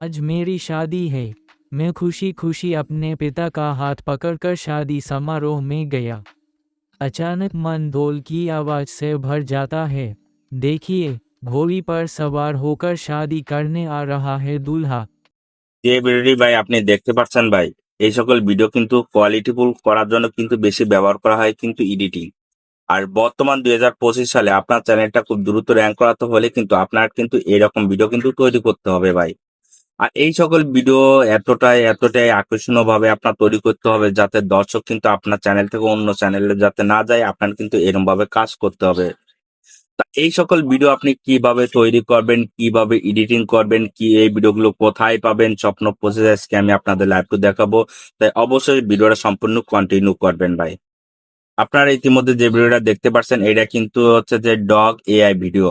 आज मेरी शादी है मैं खुशी खुशी अपने पिता का हाथ पकड़कर शादी समारोह में गया अचानक मन ढोल की आवाज से भर जाता है देखिए घोड़ी पर सवार होकर शादी करने आ रहा है दूल्हा যে ভিডিওটি ভাই আপনি দেখতে পাচ্ছেন ভাই এই সকল ভিডিও কিন্তু কোয়ালিটিফুল করার জন্য কিন্তু বেশি ব্যবহার করা হয় কিন্তু এডিটিং আর বর্তমান দুই সালে আপনার চ্যানেলটা খুব দ্রুত র্যাঙ্ক করাতে হলে কিন্তু আপনার কিন্তু এরকম ভিডিও কিন্তু তৈরি করতে হবে ভাই আর এই সকল ভিডিও এতটাই এতটাই আকর্ষণীয় ভাবে আপনার তৈরি করতে হবে যাতে দর্শক কিন্তু আপনার চ্যানেল থেকে অন্য চ্যানেলে যাতে না যায়, আপনার কিন্তু এরকম ভাবে কাজ করতে হবে। এই সকল ভিডিও আপনি কীভাবে তৈরি করবেন, কীভাবে এডিটিং করবেন, কি এই ভিডিওগুলো কোথায় পাবেন, স্বপ্ন প্রসেস আজকে আমি আপনাদের লাইভে দেখাবো। তাই অবশ্যই ভিডিওটা সম্পূর্ণ কন্টিনিউ করবেন ভাই। আপনারা ইতিমধ্যে যে ভিডিওটা দেখতে পাচ্ছেন এটা কিন্তু হচ্ছে যে ডগ এআই ভিডিও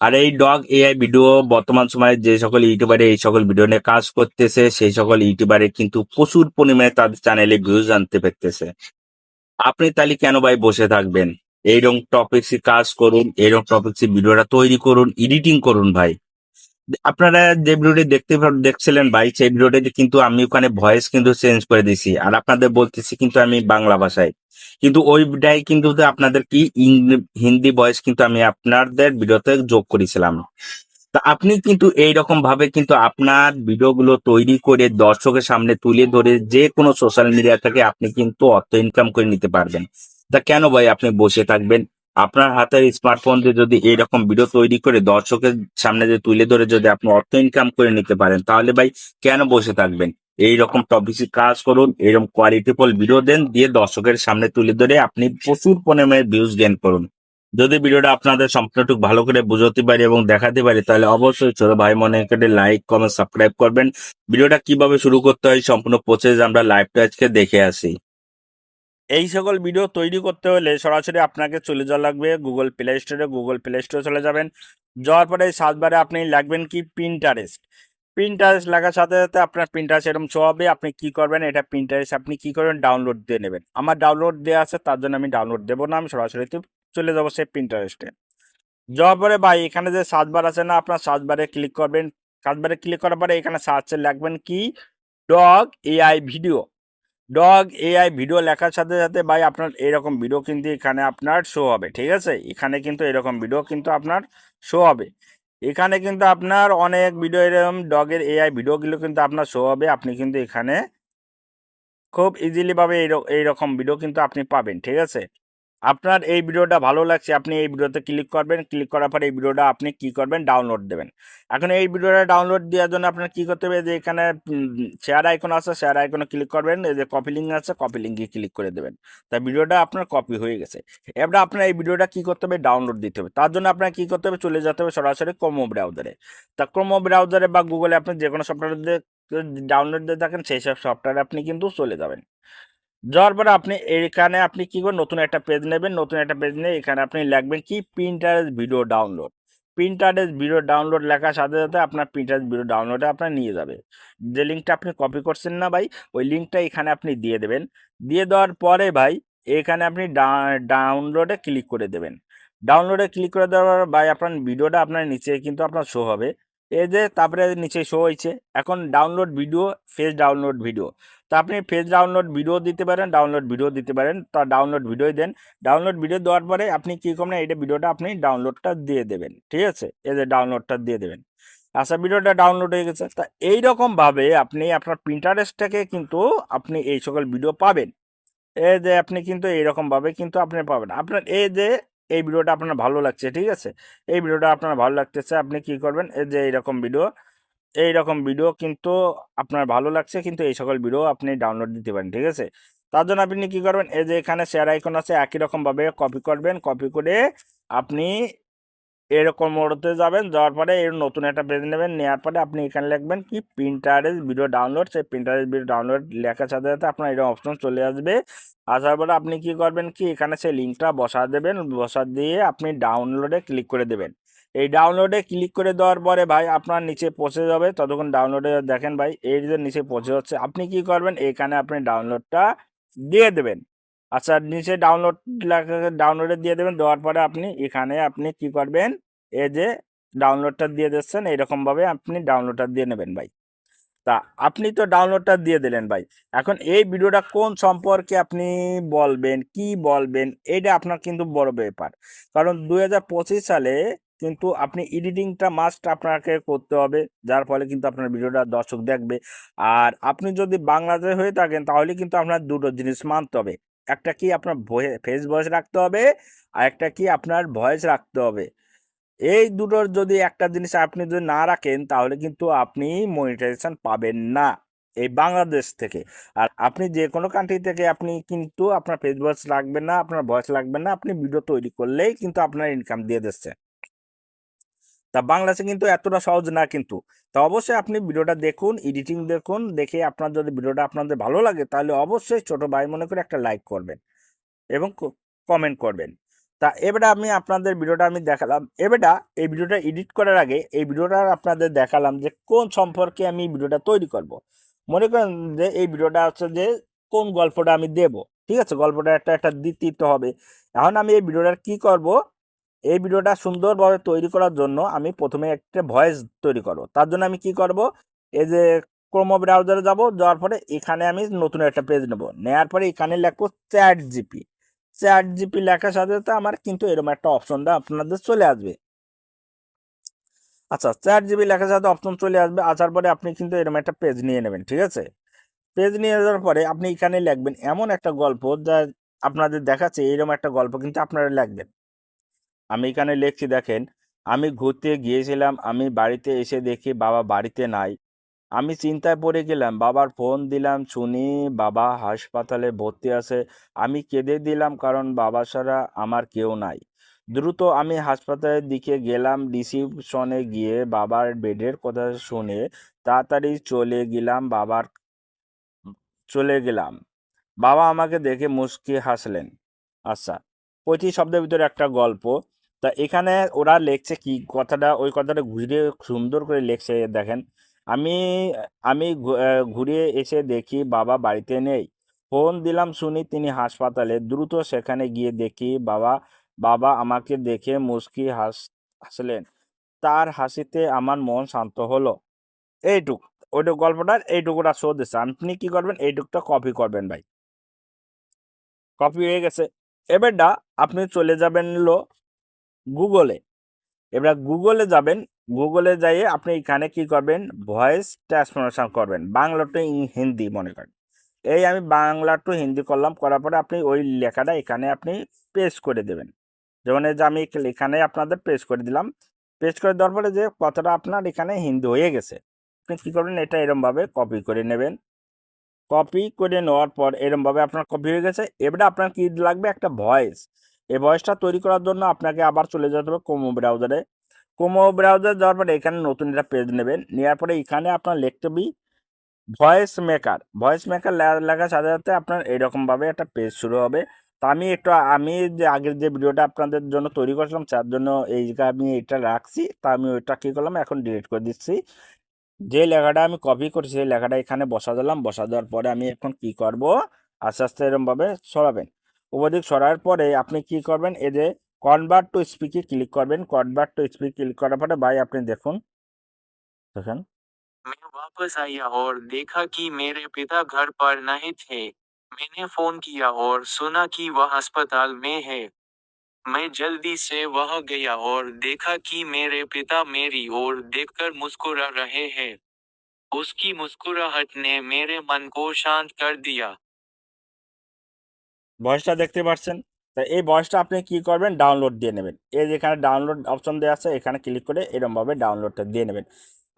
আর এই ডগ এআই ভিডিও বর্তমান সময়ে যে সকল ইউটিউবারে এই সকল ভিডিও নিয়ে কাজ করতেছে, সেই সকল ইউটিউবারে কিন্তু প্রচুর পরিমাণে তাদের চ্যানেলে ভিউজ আনতে পারতেছে। আপনি তাহলে কেন ভাই বসে থাকবেন? এইরকম টপিক্সে কাজ করুন, এইরকম টপিক্সে ভিডিওটা তৈরি করুন এডিটিং করুন ভাই। আপনারা যে ভিডিওটি দেখতে দেখছিলেন ভাই, সেই ভিডিওটিতে কিন্তু আমি ওখানে ভয়েস কিন্তু চেঞ্জ করে দিছি আর আপনাদের বলতেছি কিন্তু আমি বাংলা ভাষায়। কিন্তু ওইটাই কিন্তু আপনাদের কি হিন্দি ভয়েস কিন্তু আমি আপনাদের ভিডিওতে যোগ করেছিলাম। তা আপনি কিন্তু এইরকম ভাবে কিন্তু আপনার ভিডিওগুলো তৈরি করে দর্শকের সামনে তুলে ধরে যে কোনো সোশ্যাল মিডিয়া থেকে আপনি কিন্তু অর্থ ইনকাম করে নিতে পারবেন। তা কেন ভাই আপনি বসে থাকবেন? আপনার হাতের স্মার্টফোন দিয়ে যদি এইরকম ভিডিও তৈরি করে দর্শকের সামনে যে তুলে ধরে যদি আপনি অর্থ ইনকাম করে নিতে পারেন, তাহলে ভাই কেন বসে থাকবেন? এইরকম টপিকে কাজ করুন, এরকম কোয়ালিটিফুল ভিডিও দেন, দিয়ে দর্শকের সামনে তুলে ধরে আপনি প্রচুর পরিমাণে ভিউজ গেন করুন। যদি ভিডিওটা আপনাদের সম্পূর্ণটুকু ভালো করে বুঝতে পারি এবং দেখাতে পারি, তাহলে অবশ্যই ছোট ভাই মনে করে লাইক কমেন্ট সাবস্ক্রাইব করবেন। ভিডিওটা কীভাবে শুরু করতে হয় সম্পূর্ণ প্রসেস আমরা লাইভটা আজকে দেখে আসি। এই সকল ভিডিও তৈরি করতে হলে সরাসরি আপনাকে চলে যাওয়া লাগবে গুগল প্লে স্টোরে গুগল প্লে স্টোরে চলে যাবেন। যাওয়ার পরে সার্চবারে আপনি লাগবেন কি? প্রিন্টারেস্ট প্রিন্টারেস্ট লাগার সাথে সাথে আপনার প্রিন্টারেস্ট এরকম শো হবে। আপনি কি করবেন? এটা প্রিন্টারেস্ট আপনি কি করবেন? ডাউনলোড দিয়ে নেবেন। আমার ডাউনলোড দেওয়া আছে, তার জন্য আমি ডাউনলোড দেবো না। আমি সরাসরি চলে যাব সেই প্রিন্টারেস্টে যাওয়ার পরে ভাই, এখানে যে সার্চ বার আছে না, আপনার সার্চ বারে ক্লিক করবেন। সার্চ বারে ক্লিক করার পরে এখানে সার্চে লাগবেন কি? Dog AI video dog AI video লেখার সাথে সাথে ভাই আপনার এরকম ভিডিও কিন্তু এখানে আপনার শো হবে, ঠিক আছে? এখানে কিন্তু এরকম ভিডিও কিন্তু আপনার শো হবে। এখানে কিন্তু আপনার অনেক ভিডিও এরকম ডগের এআই ভিডিওগুলো কিন্তু আপনার শো হবে। আপনি কিন্তু এখানে খুব ইজিলিভাবে এই এইর- এইরকম ভিডিও কিন্তু আপনি পাবেন, ঠিক আছে? আপনার এই ভিডিওটা ভালো লাগছে, আপনি এই ভিডিওতে ক্লিক করবেন, ক্লিক করার পরে এই ভিডিওটা আপনি কি করবেন? ডাউনলোড দেবেন। এখন এই ভিডিওটা ডাউনলোড দেওয়ার জন্য আপনার কি করতে হবে? যে এখানে শেয়ার আইকন আছে শেয়ার আইকনে ক্লিক করবেন, এই যে কপি লিঙ্ক আছে কপি লিঙ্কে ক্লিক করে দেবেন। তা ভিডিওটা আপনার কপি হয়ে গেছে। এবার আপনার এই ভিডিওটা কি করতে হবে? ডাউনলোড দিতে হবে। তার জন্য আপনার কি করতে হবে? চলে যেতে হবে সরাসরি ক্রোমো ব্রাউজারে তা ক্রোমো ব্রাউজারে বা গুগলে আপনি যে কোনো সফটওয়্যার দিয়ে, ডাউনলোড দিয়ে থাকেন, সেই সব সফটওয়্যারে আপনি কিন্তু চলে যাবেন। যাওয়ার পরে আপনি এখানে আপনি কি করবেন? নতুন একটা পেজ নেবেন, নতুন একটা পেজ নিয়ে এখানে আপনি লিখবেন কি? Pinterest video download Pinterest video download লেখার সাথে সাথে আপনার প্রিন্টারেস্ট ভিডিও ডাউনলোডে আপনার নিয়ে যাবে। যে লিঙ্কটা আপনি কপি করছেন না ভাই, ওই লিঙ্কটা এখানে আপনি দিয়ে দেবেন। দিয়ে দেওয়ার পরে ভাই, এখানে আপনি ডাউনলোডে ক্লিক করে দেবেন। ডাউনলোডে ক্লিক করে দেওয়ার পর ভাই, আপনার ভিডিওটা আপনার নিচে কিন্তু আপনার শো হবে। এই যে তারপরে নিচে শো হয়েছে, এখন download video face download video তা আপনি ফেস ডাউনলোড ভিডিও দিতে পারেন ডাউনলোড ভিডিও দিতে পারেন, তা ডাউনলোড ভিডিও দেন। ডাউনলোড ভিডিও দেওয়ার পরে আপনি কী করবেন এইটা ভিডিওটা আপনি ডাউনলোডটা দিয়ে দেবেন, ঠিক আছে? এই যে ডাউনলোডটা দিয়ে দেবেন। আচ্ছা ভিডিওটা ডাউনলোড হয়ে গেছে। তা এইরকমভাবে আপনি আপনার প্রিন্টারেস্টটাকে কিন্তু আপনি এই সকল ভিডিও পাবেন। এই যে আপনি কিন্তু এইরকমভাবে কিন্তু আপনি পাবেন। আপনার এই যে এই ভিডিওটা আপনার ভালো লাগছে, ঠিক আছে? এই ভিডিওটা আপনার ভালো লাগতেছে, আপনি কি করবেন? এই যে এইরকম ভিডিও এই রকম ভিডিও কিন্তু আপনার ভালো লাগছে, কিন্তু এই সকল ভিডিও আপনি ডাউনলোড দিতে পারেন, ঠিক আছে? তার জন্য আপনি কি করবেন? এই যে এখানে শেয়ার আইকন আছে, একই রকমভাবে কপি করবেন কপি করে আপনি এরকম মোড়তে যাবেন, যাওয়ার পরে এর নতুন একটা পেজ নেবেন নেওয়ার পরে আপনি এখানে লিখবেন কি প্রিন্টারেস্ট ভিডিও ডাউনলোড সেই প্রিন্টারেস্ট ভিডিও ডাউনলোড লেখার সাথে সাথে আপনার এরকম অপশন চলে আসবে। আসার পরে আপনি কি করবেন কি, এখানে সেই লিঙ্কটা বসা দেবেন বসা দিয়ে আপনি ডাউনলোডে ক্লিক করে দেবেন। এই ডাউনলোডে ক্লিক করে দেওয়ার পরে ভাই আপনার নিচে পৌঁছে যাবে, ততক্ষণ ডাউনলোডে দেখেন ভাই, এই যে নিচে পৌঁছে যাচ্ছে, আপনি কি করবেন, এখানে আপনি ডাউনলোডটা দিয়ে দেবেন। আচ্ছা নিচে ডাউনলোড ডাউনলোডে দিয়ে দেবেন, দেওয়ার পরে আপনি এখানে আপনি কি করবেন? এই যে ডাউনলোডটা দিয়ে দিচ্ছেন, এইরকমভাবে আপনি ডাউনলোডটা দিয়ে নেবেন ভাই। তা আপনি তো ডাউনলোডটা দিয়ে দিলেন ভাই। এখন এই ভিডিওটা কোন সম্পর্কে আপনি বলবেন, কি বলবেন এটা আপনার কিন্তু বড় ব্যাপার। কারণ দু হাজার পঁচিশ সালে কিন্তু আপনি এডিটিংটা মাস্ট আপনাকে করতে হবে, যার ফলে কিন্তু আপনার ভিডিওটা দর্শক দেখবে। আর আপনি যদি বাংলাদেশে হয়ে থাকেন, তাহলে কিন্তু আপনার দুটো জিনিস মানতে হবে। একটা কি আপনার ফেস ভয়েস রাখতে হবে? আর একটা কি আপনার ভয়েস রাখতে হবে? এই দুটোর যদি একটা জিনিস আপনি যদি না রাখেন, তাহলে কিন্তু আপনি মনিটাইজেশন পাবেন না। এই বাংলাদেশ থেকে। আর আপনি যে কোনো কান্ট্রি থেকে আপনি কিন্তু আপনার ফেস ভয়েস লাগবে না, আপনার ভয়েস লাগবে না, আপনি ভিডিও তৈরি করলেই কিন্তু আপনার ইনকাম দিয়ে দিচ্ছে। তা বাংলাদেশে কিন্তু এতটা সহজ না কিন্তু। তা অবশ্যই আপনি ভিডিওটা দেখুন এডিটিং দেখুন, দেখে আপনার যদি ভিডিওটা আপনাদের ভালো লাগে তাহলে অবশ্যই ছোট ভাই মনে করে একটা লাইক করবেন এবং কমেন্ট করবেন। তা এবারে আমি আপনাদের ভিডিওটা আমি দেখালাম। এবারে এই ভিডিওটা এডিট করার আগে এই ভিডিওটা আপনাদের দেখালাম যে কোন সম্পর্কে আমি ভিডিওটা তৈরি করব। মনে করেন যে এই ভিডিওটা হচ্ছে যে কোন গল্পটা আমি দেব, ঠিক আছে? গল্পটা একটা একটা দিতে হবে। এখন আমি এই ভিডিওটার কি করব? এই ভিডিওটা সুন্দরভাবে তৈরি করার জন্য আমি প্রথমে একটা ভয়েস তৈরি করব। তার জন্য আমি কি করব? এই যে ক্রোমো ব্রাউজারে যাব, যাওয়ার পরে এখানে আমি নতুন একটা পেজ নেব। নেওয়ার পরে এখানে লিখব চ্যাট জিপি চ্যাট জিপি লেখার সাথে সাথে আমার কিন্তু এরকম একটা অপশনটা আপনাদের চলে আসবে। আচ্ছা চ্যাট জিবি লেখার সাথে অপশন চলে আসবে। আসার পরে আপনি কিন্তু এরকম একটা পেজ নিয়ে নেবেন, ঠিক আছে? পেজ নিয়ে যাওয়ার পরে আপনি এখানে লিখবেন এমন একটা গল্প যা আপনাদের দেখাচ্ছে, এরকম একটা গল্প কিন্তু আপনারা লিখবেন। আমি এখানে লিখছি, দেখেন, আমি ঘুরতে গিয়েছিলাম, আমি বাড়িতে এসে দেখি বাবা বাড়িতে নাই। আমি চিন্তায় পড়ে গেলাম, বাবার ফোন দিলাম, শুনি বাবা হাসপাতালে ভর্তি আছে, আমি কেঁদে দিলাম কারণ বাবা ছাড়া আমার কেউ নাই। দ্রুত আমি হাসপাতালের দিকে গেলাম, রিসিপশনে গিয়ে বাবার বেডের কথা শুনে তাড়াতাড়ি চলে গেলাম বাবার, চলে গেলাম। বাবা আমাকে দেখে মুচকি হাসলেন। আচ্ছা প্রতি শব্দের ভিতরে একটা গল্প। তা এখানে ওরা লেখছে কি কথাটা ওই কথাটা ঘুরে সুন্দর করে লেখছে দেখেন। আমি আমি ঘু- আহ, ঘুরে এসে দেখি বাবা বাড়িতে নেই। ফোন দিলাম শুনি তিনি হাসপাতালে। দ্রুত সেখানে গিয়ে দেখি বাবা বাবা আমাকে দেখে মুচকি হাস হাসলেন। তার হাসিতে আমার মন শান্ত হলো। এইটুক ওইটুক গল্পটার এইটুকুটা শো দিচ্ছে আপনি কি করবেন? এইটুকটা কপি করবেন ভাই। কপি হয়ে গেছে। এবারটা আপনি চলে যাবেন হলো গুগলে এবার গুগলে যাবেন গুগলে যাইয়ে আপনি এখানে কি করবেন? ভয়েস ট্রান্সফরমেশন করবেন। বাংলা টু হিন্দি মনে করেন। এই আমি বাংলা টু হিন্দি করলাম, করার পরে আপনি ওই লেখাটা এখানে আপনি পেস্ট করে দেবেন। যেমন যে আমি এখানে আপনাদের পেস্ট করে দিলাম। পেস্ট করে দেওয়ার পরে যে কথাটা আপনার এখানে হিন্দি হয়ে গেছে, আপনি কী করবেন? এটা এরমভাবে কপি করে নেবেন। কপি করে নেওয়ার পর এরমভাবে আপনার কপি হয়ে গেছে। এবারে আপনার কি লাগবে? একটা ভয়েস এই ভয়েসটা তৈরি করার জন্য আপনাকে আবার চলে যেতে হবে কোমো ব্রাউজারে কোমো ব্রাউজার যাওয়ার পরে এখানে নতুন একটা পেজ নেবেন। নেওয়ার পরে এখানে আপনার লিখতে হবে ভয়েস মেকার ভয়েস মেকার লেখার সাথে সাথে আপনার এরকমভাবে একটা পেজ শুরু হবে। তো আমি একটু আমি যে আগের যে ভিডিওটা আপনাদের জন্য তৈরি করছিলাম, তার জন্য এই আমি এটা রাখছি, তা আমি ওইটা কী করলাম, এখন ডিলিট করে দিচ্ছি। যে লেখাটা আমি কপি করছি, সেই লেখাটা এখানে বসা দিলাম। বসা দেওয়ার পরে আমি এখন কি করব? আস্তে আস্তে এরমভাবে সরাবেন। উপদিক সরার পরে আপনি কি করবেন এই যে কনভার্ট টু স্পিকে ক্লিক করবেন কনভার্ট টু স্পিক ক্লিক করার পরে ভাই আপনি দেখুন দেখেন मैं वापस आया और देखा कि मेरे पिता घर पर नहीं थे मैंने फोन किया और सुना कि वह अस्पताल में है मैं जल्दी से वहां गया और देखा कि मेरे पिता मेरी ओर देखकर मुस्कुरा रहे हैं उसकी मुस्कुराहट ने मेरे मन को शांत कर दिया ভয়েসটা দেখতে পাচ্ছেন। তা এই ভয়েসটা আপনি কি করবেন? ডাউনলোড দিয়ে নেবেন। এই যেখানে ডাউনলোড অপশন দেওয়া আছে, এখানে ক্লিক করে এরমভাবে ডাউনলোডটা দিয়ে নেবেন।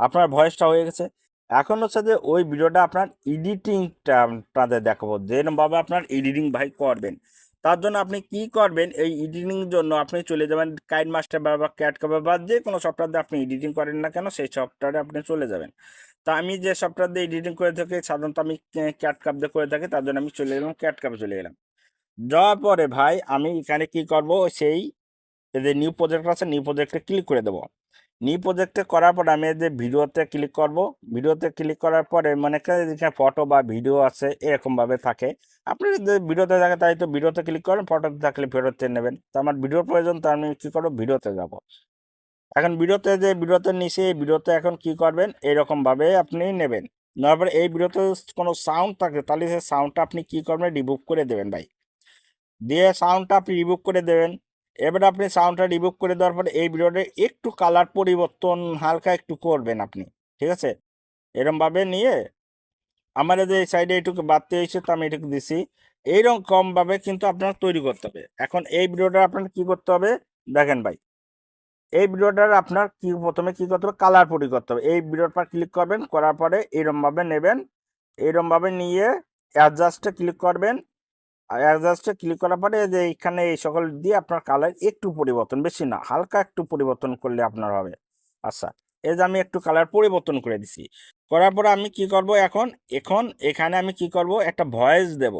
আপনার ভয়েসটা হয়ে গেছে। এখন হচ্ছে যে ওই ভিডিওটা আপনার এডিটিংটা আপনাদের দেখাবো। যেরকমভাবে আপনার এডিটিং ভাই করবেন। তার জন্য আপনি কি করবেন? এই এডিটিং জন্য আপনি চলে যাবেন কাইন মাস্টার বা ক্যাট বা যে কোনো সফটওয়্যার দিয়ে আপনি এডিটিং করেন না কেন, সেই সফটওয়্যারে আপনি চলে যাবেন। তা আমি যে সফটওয়্যার দিয়ে এডিটিং করে থাকি, সাধারণত আমি ক্যাট কাপ দিয়ে করে থাকি, তার জন্য আমি চলে গেলাম ক্যাট কাপে চলে গেলাম যাওয়ার পরে ভাই আমি এখানে কি করব? সেই যে নিউ প্রজেক্ট আছে নিউ প্রজেক্টে ক্লিক করে দেবো। নিউ প্রজেক্টে করার পর আমি যে ভিডিওতে ক্লিক করব। ভিডিওতে ক্লিক করার পরে মনে যেখানে ফটো বা ভিডিও আছে এরকমভাবে থাকে। আপনি যদি ভিডিওতে থাকে তাই তো ভিডিওতে ক্লিক করেন ফটোতে থাকলে ফেরতে নেবেন। তো আমার ভিডিওর প্রয়োজন, তো আমি কী করব? ভিডিওতে যাব। এখন ভিডিওতে যে ভিডিওতে নিচে এই ভিডিওতে এখন কি করবেন? এরকমভাবে আপনি নেবেন। নেওয়ার পরে এই ভিডিওতে কোনো সাউন্ড থাকে, তাহলে সেই সাউন্ডটা আপনি কি করবেন? রিমুভ করে দেবেন ভাই। দিয়ে সাউন্ডটা আপনি রিমুভ করে দেবেন। এবারে আপনি সাউন্ডটা রিবুক করে দেওয়ার পরে এই ভিডিওটা একটু কালার পরিবর্তন হালকা একটু করবেন আপনি, ঠিক আছে? এরমভাবে নিয়ে আমার যে এই সাইডে এইটুকু বাড়তে এসে তো আমি এটুকু দিছি। এইরকম ভাবে কিন্তু আপনার তৈরি করতে হবে। এখন এই ভিডিওটা আপনার কি করতে হবে? দেখেন ভাই, এই ভিডিওটার আপনার কি প্রথমে কি করতে হবে? কালার পরি করতে হবে। এই ভিডিওর পর ক্লিক করবেন, করার পরে এইরকম ভাবে নেবেন। এইরকম ভাবে নিয়ে অ্যাডজাস্টে ক্লিক করবেন। অ্যাডজাস্টে ক্লিক করার পরে যে এইখানে এই সকল দিয়ে আপনার কালার একটু পরিবর্তন, বেশি না, হালকা একটু পরিবর্তন করলে আপনার হবে। আচ্ছা এই যে আমি একটু কালার পরিবর্তন করে দিছি। করার পরে আমি কি করব এখন? এখন এখানে আমি কি করব? একটা ভয়েস দেব।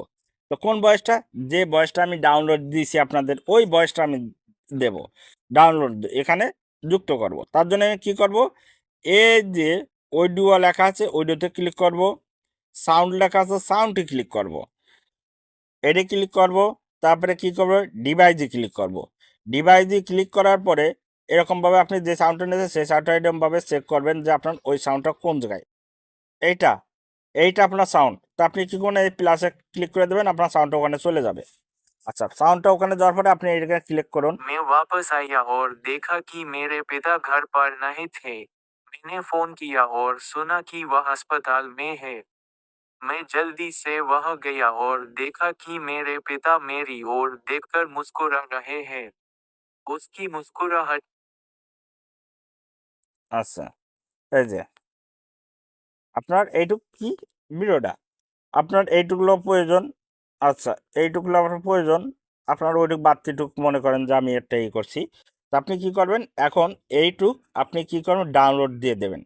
তো কোন ভয়েসটা যে ভয়েসটা আমি ডাউনলোড দিয়েছি আপনাদের, ওই ভয়েসটা আমি দেব। ডাউনলোড এখানে যুক্ত করব। তার জন্য আমি কী করব? এই যে অডিও লেখা আছে অডিওতে ক্লিক করব। সাউন্ড লেখা আছে সাউন্ডে ক্লিক করব। এডে ক্লিক করব তারপরে কি করব ডিভাইসে ক্লিক করব ডিভাইসে ক্লিক করার পরে এরকমভাবে আপনি যে সাউন্ডটা নিয়েছেন সেই সাউন্ডটা এরকমভাবে চেক করবেন যে আপনার ওই সাউন্ডটা কোন জায়গায় এইটা এইটা আপনার সাউন্ড তো আপনি কি করবেন এই প্লাসে ক্লিক করে দেবেন আপনার সাউন্ডটা ওখানে চলে যাবে আচ্ছা সাউন্ডটা ওখানে যাওয়ার পরে আপনি এটাকে ক্লিক করুন मैं वापस आया और देखा कि मेरे पिता घर पर नहीं थे मैंने फोन किया और सुना कि वह अस्पताल में है मैं जल्दी से वहां गया और देखा कि मेरे पिता मेरी ओर देखकर मुस्कुरा रहे हैं उसकी मुस्कुराहट আচ্ছা এই যে আপনার এইটুক কি ভিডিওটা আপনার এইটুকুলো প্রয়োজন আচ্ছা এইটুকুলো আপনার প্রয়োজন আপনার ওইটুক বাড়তিটুক মনে করেন যে আমি একটা ই করছি তা আপনি কি করবেন এখন এইটুক আপনি কি করবেন ডাউনলোড দিয়ে দেবেন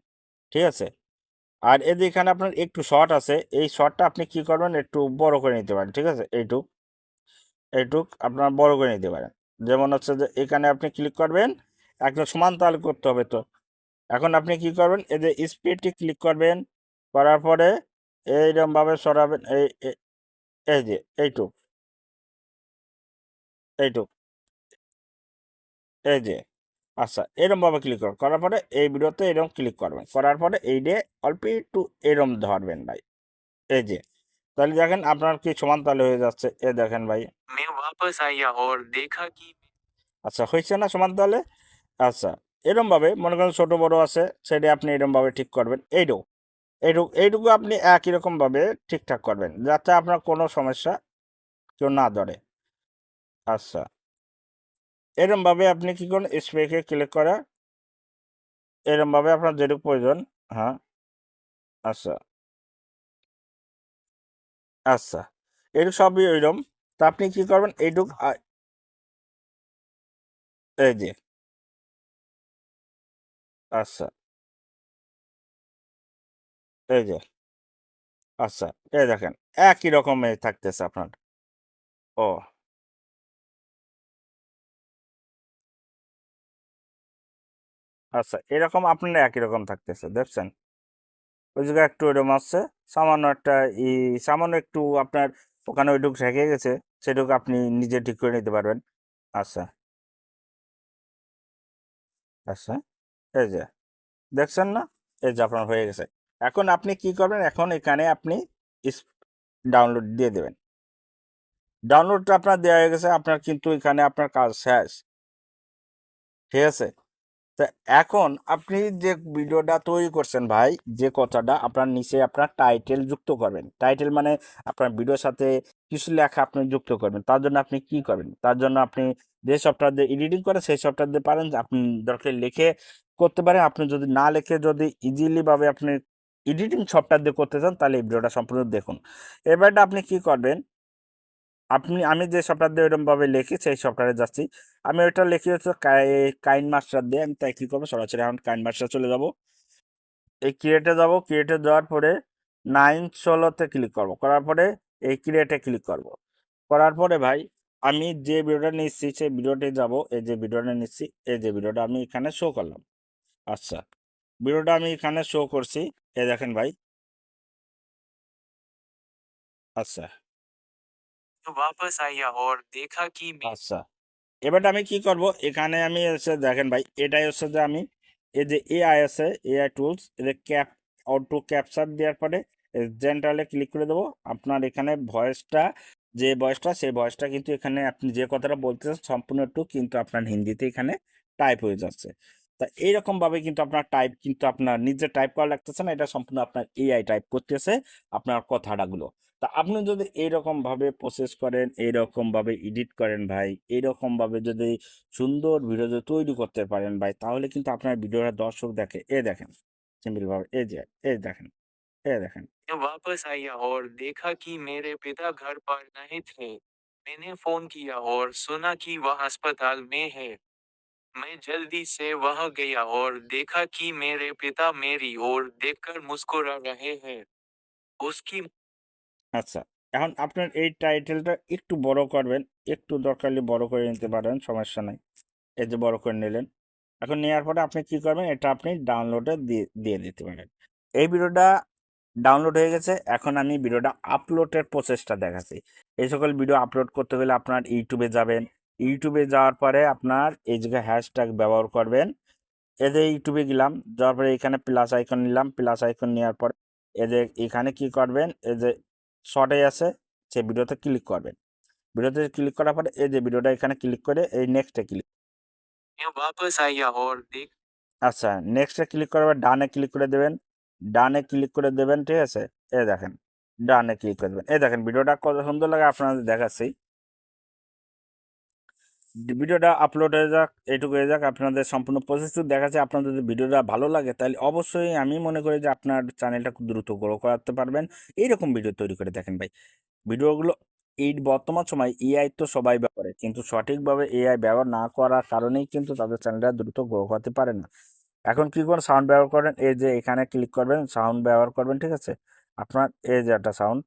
ঠিক আছে আর এই যে এখানে আপনার একটু শর্ট আছে। এই শর্টটা আপনি কি করবেন? একটু বড় করে নিতে পারেন, ঠিক আছে? এইটুক এইটুক আপনার বড় করে নিতে পারেন। যেমন হচ্ছে যে এখানে আপনি ক্লিক করবেন, একটা সমান তাল করতে হবে তো। এখন আপনি কি করবেন? এই যে স্পিডটি ক্লিক করবেন, করার পরে এইরকমভাবে সরাবেন, এই- এই যে এইটুক এইটুক, এই যে আচ্ছা এরমভাবে ক্লিক করবেন করার পরে এই ভিডিওতে এরম ক্লিক করবেন করার পরে এই ডে অল্প একটু এরম ধরবেন ভাই। এই যে তাহলে দেখেন আপনার কি সমান তাহলে হয়ে যাচ্ছে। এ দেখেন ভাই। আচ্ছা হয়েছে না সমান তাহলে আচ্ছা এরমভাবে মনে করেন ছোটো বড় আছে সেটা আপনি এরমভাবে ঠিক করবেন। এইটুকু এইটুকু এইটুকু আপনি একই রকমভাবে ঠিকঠাক করবেন যাতে আপনার কোনো সমস্যা কেউ না ধরে। আচ্ছা এরম ভাবে আপনি কি করুন স্প্রেকে ক্লিক করা এরম ভাবে আপনার যেটুকু প্রয়োজন হ্যাঁ আচ্ছা আচ্ছা এটুকু সবই ওইরকম তা আপনি কি করবেন এইটুক এই যে আচ্ছা এই যে আচ্ছা এই দেখেন, একই রকমের থাকতেছে আপনার, ও আচ্ছা এরকম আপনার একই রকম থাকতেছে, দেখছেন? ওই জায়গায় একটু এরকম আসছে সামান্য একটা ই, সামান্য একটু আপনার ওখানে ওইটুকু রেখে গেছে, সেটুকু আপনি নিজে ঠিক করে নিতে পারবেন। আচ্ছা। আচ্ছা এই যে, দেখছেন না? এই যে আপনার হয়ে গেছে। এখন আপনি কি করবেন? এখন এখানে আপনি ডাউনলোড দিয়ে দেবেন। ডাউনলোডটা আপনার দেওয়া হয়ে গেছে, আপনার কিন্তু এখানে আপনার কাজ শেষ। ঠিক আছে? তা এখন আপনি যে ভিডিওটা তৈরি করছেন ভাই, যে কথাটা আপনার নিচে আপনার টাইটেল যুক্ত করবেন। টাইটেল মানে আপনার ভিডিওর সাথে কিছু লেখা আপনি যুক্ত করবেন। তার জন্য আপনি কি করবেন? তার জন্য আপনি যে সফটওয়্যার দিয়ে এডিটিং করে সেই সফটওয়্যার দিয়ে পারেন। আপনি দরকার লিখে করতে পারেন। আপনি যদি না লিখে যদি ইজিলি ভাবে আপনি এডিটিং সফটওয়্যার দিয়ে করতে চান, তাহলে এই ভিডিওটা সম্পূর্ণ দেখুন। এবারটা আপনি কি করবেন? আপনি, আমি যে সফটওয়্যার দিয়ে এরকম ভাবে লিখি, সেই সফটওয়্যারে যাচ্ছি। আমি ওইটা লিখি হচ্ছে কাইন মাস্টার দিয়ে আমি তাই কি করব? সরাসরি এখন কাইন মাস্টার চলে যাব। এই ক্রিয়েটে যাব। ক্রিয়েটে যাওয়ার পরে নাইন ষোলোতে ক্লিক করব। করার পরে এই ক্রিয়েটে ক্লিক করব। করার পরে ভাই, আমি যে ভিডিওটা নিচ্ছি, সেই ভিডিওতে যাব। এই যে ভিডিওটা নিচ্ছি, এই যে ভিডিওটা আমি এখানে শো করলাম। আচ্ছা ভিডিওটা আমি এখানে শো করছি। এ দেখেন ভাই। আচ্ছা। मैं वापस आया और देखा कि मैं আচ্ছা এবারটা আমি কি করব এখানে আমি হচ্ছে দেখেন ভাই এটাই হচ্ছে যে আমি এই যে এআই আছে এআই টুলস এদের ক্যাপ অটো ক্যাপচার দেওয়ার পরে জেন্টালে ক্লিক করে দেবো আপনার এখানে ভয়েসটা যে ভয়েসটা সেই ভয়েসটা কিন্তু এখানে আপনি যে কথাটা বলতেছেন সম্পূর্ণ একটু কিন্তু আপনার হিন্দিতে এখানে টাইপ হয়ে যাচ্ছে তা এইরকম ভাবে কিন্তু আপনার টাইপ কিন্তু আপনার নিজে টাইপ করা লাগতেছে না এটা সম্পূর্ণ আপনার এআই টাইপ করতেছে আপনার কথাটাগুলো তা আপনি যদি এইরকম ভাবে প্রসেস করেন এইরকম ভাবে এডিট করেন ভাই এইরকম ভাবে যদি সুন্দর ভিডিও যদি তৈরি করতে পারেন ভাই তাহলে কিন্তু আপনার ভিডিওটা দর্শক দেখে এ দেখেন সিম্পল ভাবে এই যে এই দেখেন এ দেখেন मैं वापस आया और देखा कि मेरे पिता घर पर नहीं थे मैंने फोन किया और सुना कि वह अस्पताल में है मैं जल्दी से वहां गया और देखा कि मेरे पिता मेरी ओर देखकर मुस्कुरा रहे हैं उसकी আচ্ছা এখন আপনার এই টাইটেলটা একটু বড় করবেন একটু দরকারলে বড় করে নিতে পারেন সমস্যা নাই এই যে বড় করে নিলেন এখন নেওয়ার পরে আপনি কি করবেন এটা আপনি ডাউনলোডে দিয়ে দিয়ে দিতে পারেন এই ভিডিওটা ডাউনলোড হয়ে গেছে এখন আমি ভিডিওটা আপলোডের প্রসেসটা দেখাচ্ছি এই সকল ভিডিও আপলোড করতে গেলে আপনার ইউটিউবে যাবেন ইউটিউবে যাওয়ার পরে আপনার এই জায়গায় হ্যাশট্যাগ ব্যবহার করবেন এদের ইউটিউবে গেলাম যাওয়ার পরে এখানে প্লাস আইকন নিলাম প্লাস আইকন নেওয়ার পরে এদের এখানে কি করবেন এ যে শর্টে আছে সে ভিডিওতে ক্লিক করবেন। ভিডিওতে ক্লিক করার পরে এই যে ভিডিওটা এখানে ক্লিক করে এই নেক্সটে ক্লিক আচ্ছা নেক্সটে ক্লিক করার পর ডানে ক্লিক করে দেবেন ডানে ক্লিক করে দেবেন ঠিক আছে? এ দেখেন ডানে ক্লিক করে দেবেন। এ দেখেন ভিডিওটা কত সুন্দর লাগে আপনাদের দেখাচ্ছি। ভিডিওটা আপলোড হয়ে যাক, এইটুকু হয়ে যাক, আপনাদের সম্পূর্ণ প্রসেসটু দেখাচ্ছে, আপনাদের যদি ভিডিওটা ভালো লাগে, তাহলে অবশ্যই আমি মনে করি যে আপনার চ্যানেলটা দ্রুত গ্রো করাতে পারবেন। এইরকম ভিডিও তৈরি করে দেখেন ভাই। ভিডিওগুলো এই বর্তমান সময় এআই তো সবাই ব্যবহার করে কিন্তু সঠিকভাবে এআই ব্যবহার না করার কারণেই কিন্তু তাদের চ্যানেলটা দ্রুত গ্রো করতে পারে না। এখন কি করেন সাউন্ড ব্যবহার করেন? এই যে এখানে ক্লিক করবেন সাউন্ড ব্যবহার করবেন, ঠিক আছে? আপনার এই যে একটা সাউন্ড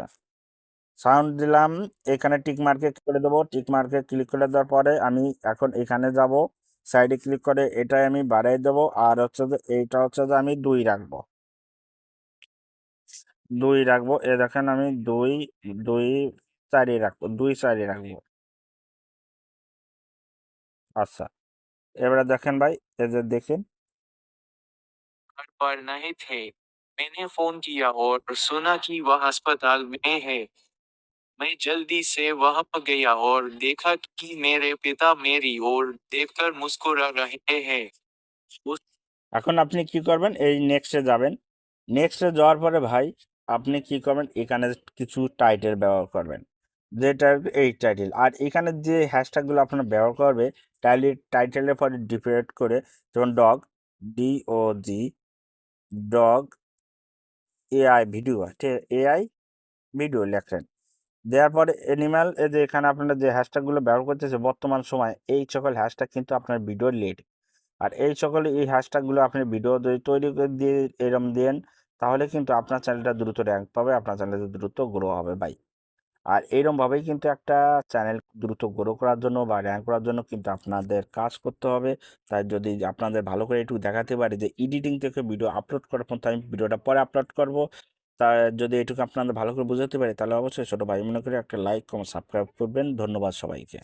আসছে সাউন্ড দিলাম, এখানে টিক মার্কে করে দেবো। টিক মার্কে ক্লিক করে দেওয়ার পরে আমি এখন এখানে যাব। সাইডে ক্লিক করে এটাই আমি বাড়াই দেব। আর হচ্ছে যে, এইটা হচ্ছে যে, আমি দুই রাখব। দুই রাখব। এ দেখেন আমি দুই দুই চারি রাখব, দুই চারি রাখব। আচ্ছা এবারে দেখেন ভাই এ যে দেখেন। मैंने फोन किया और सुना कि वह अस्पताल में है मैं जल्दी से वहां गया और देखा कि मेरे पिता मेरी ओर देखकर मुस्कुरा रहे हैं এখন আপনি কি করবেন এই নেক্সটে যাবেন নেক্সটে যাওয়ার পরে ভাই আপনি কি করবেন এখানে কিছু টাইটেল ব্যবহার করবেন যেটা এই টাইটেল আর এখানে যে হ্যাশট্যাগুলো আপনার ব্যবহার করবে টাইটেল টাইটেলের পরে ডিপেন্ড করে যেমন dog D O G dog AI video AI video লেখেন দেওয়ার পরে অ্যানিম্যাল এ যে এখানে আপনারা যে হ্যাশট্যাগুলো ব্যবহার করতেছে, বর্তমান সময় এই সকল হ্যাশট্যাগ কিন্তু আপনার ভিডিও লেট আর এই সকল এই হ্যাশট্যাগুলো আপনি ভিডিও যদি তৈরি করে দিয়ে এরম দেন, তাহলে কিন্তু আপনার চ্যানেলটা দ্রুত র্যাঙ্ক পাবে, আপনার চ্যানেলটা দ্রুত গ্রো হবে ভাই আর এইরকমভাবেই কিন্তু একটা চ্যানেল দ্রুত গ্রো করার জন্য বা র্যাঙ্ক করার জন্য কিন্তু আপনাদের কাজ করতে হবে। তাই যদি আপনাদের ভালো করে একটু দেখাতে পারি যে এডিটিং থেকে ভিডিও আপলোড করার পর আমি ভিডিওটা পরে আপলোড করব। তা যদি এটুকু আপনাদের ভালো করে বোঝাতে পারি তাহলে অবশ্যই ছোটো ভাই মনে করে একটা লাইক কমেন্ট সাবস্ক্রাইব করবেন। ধন্যবাদ সবাইকে।